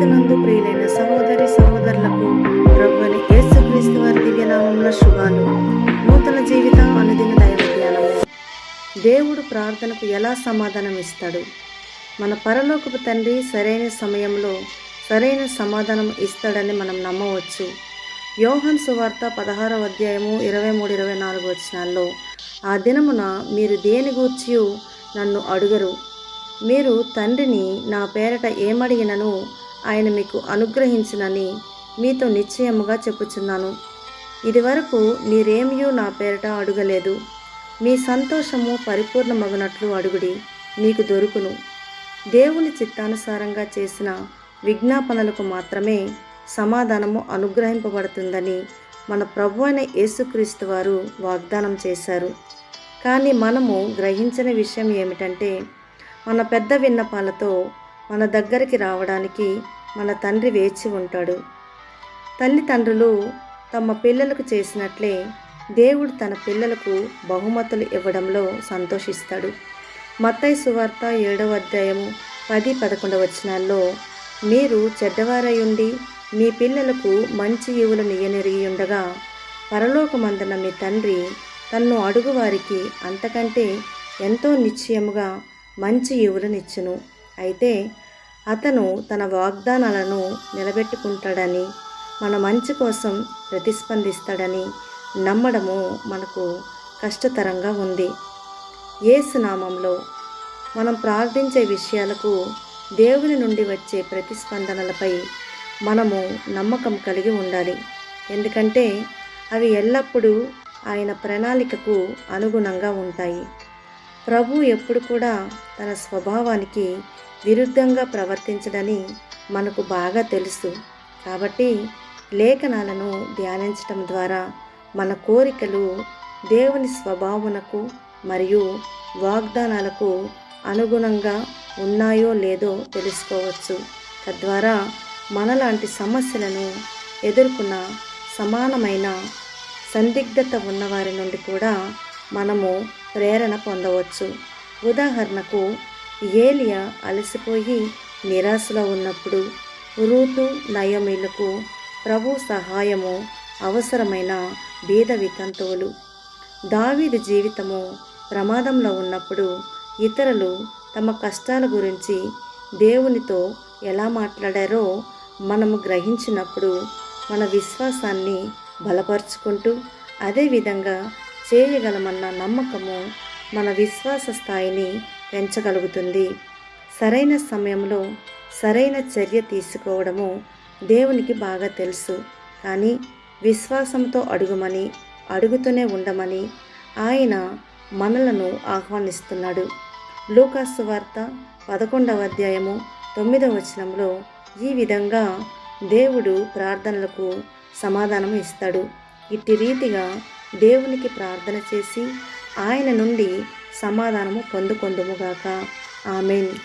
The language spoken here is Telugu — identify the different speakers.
Speaker 1: క్రీస్తునందు ప్రియులైన సహోదరి సహోదరులకు ప్రభుని యేసుక్రీస్తు వారి దివ్యనామంలో శుభాలు. నూతన జీవితం అనుదిన దైవ ధ్యానము దేవుడు ప్రార్థనకు ఎలా సమాధానం ఇస్తాడు? మన పరలోకపు తండ్రి సరైన సమయంలో సరైన సమాధానం ఇస్తాడని మనం నమ్మవచ్చు. యోహన్ సువార్త పదహారవ అధ్యాయము ఇరవై మూడు ఇరవై నాలుగు వచనాల్లో ఆ దినమున మీరు దేని గూర్చి నన్ను అడుగరు. మీరు తండ్రిని నా పేరట ఏమడిగినను ఆయన మీకు అనుగ్రహించునని మీతో నిశ్చయముగా చెప్పుచున్నాను. ఇదివరకు మీరేమియూ నా పేరట అడుగలేదు. మీ సంతోషము పరిపూర్ణమగునట్లు అడుగుడి మీకు దొరుకును. దేవుని చిత్తానుసారంగా చేసిన విజ్ఞాపనలకు మాత్రమే సమాధానము అనుగ్రహింపబడుతుందని మన ప్రభు అయిన యేసుక్రీస్తు వారు వాగ్దానం చేశారు. కానీ మనము గ్రహించిన విషయం ఏమిటంటే మన పెద్ద విన్నపాలతో మన దగ్గరికి రావడానికి మన తండ్రి వేచి ఉంటాడు. తల్లిదండ్రులు తమ పిల్లలకు చేసినట్లే దేవుడు తన పిల్లలకు బహుమతులు ఇవ్వడంలో సంతోషిస్తాడు. మత్తయి సువార్త ఏడవ అధ్యాయము పది పదకొండవ వచనాల్లో మీరు చెడ్డవారయుండి మీ పిల్లలకు మంచి ఈవులు నియనెరిగి ఉండగా పరలోకమందున మీ తండ్రి తన్ను అడుగువారికి అంతకంటే ఎంతో నిశ్చయముగా మంచి ఈవులనిచ్చును అయితే అతను తన వాగ్దానాలను నిలబెట్టుకుంటాడని మన మంచి కోసం ప్రతిస్పందిస్తాడని నమ్మడము మనకు కష్టతరంగా ఉంది. ఏసునామంలో మనం ప్రార్థించే విషయాలకు దేవుని నుండి వచ్చే ప్రతిస్పందనలపై మనము నమ్మకం కలిగి ఉండాలి. ఎందుకంటే అవి ఎల్లప్పుడూ ఆయన ప్రణాళికకు అనుగుణంగా ఉంటాయి. ప్రభు ఎప్పుడు కూడా తన స్వభావానికి విరుద్ధంగా ప్రవర్తించడని మనకు బాగా తెలుసు. కాబట్టి లేఖనాలను ధ్యానించటం ద్వారా మన కోరికలు దేవుని స్వభావమునకు మరియు వాగ్దానాలకు అనుగుణంగా ఉన్నాయో లేదో తెలుసుకోవచ్చు. తద్వారా మనలాంటి సమస్యలను ఎదుర్కొన్న సమానమైన సందిగ్ధత ఉన్నవారి నుండి కూడా మనము ప్రేరణ పొందవచ్చు. ఉదాహరణకు ఏలియా అలసిపోయి నిరాశలో ఉన్నప్పుడు రూతు నయమీలకు ప్రభు సహాయము అవసరమైన బీద వితంతువులు. దావీదు జీవితము ప్రమాదంలో ఉన్నప్పుడు ఇతరులు తమ కష్టాల గురించి దేవునితో ఎలా మాట్లాడారో మనము గ్రహించినప్పుడు మన విశ్వాసాన్ని బలపరుచుకుంటూ అదేవిధంగా చేయగలమన్న నమ్మకము మన విశ్వాస స్థాయిని పెంచగలుగుతుంది. సరైన సమయంలో సరైన చర్య తీసుకోవడము దేవునికి బాగా తెలుసు. కానీ విశ్వాసంతో అడుగుమని అడుగుతూనే ఉండమని ఆయన మనలను ఆహ్వానిస్తున్నాడు. లూకాసు వార్త పదకొండవ అధ్యాయము తొమ్మిదవ వచనంలో ఈ విధంగా దేవుడు ప్రార్థనలకు సమాధానం ఇస్తాడు. ఇట్టి రీతిగా దేవునికి ప్రార్థన చేసి ఆయన నుండి సమాధానము పొందుకొందుముగాక ఆమెన్.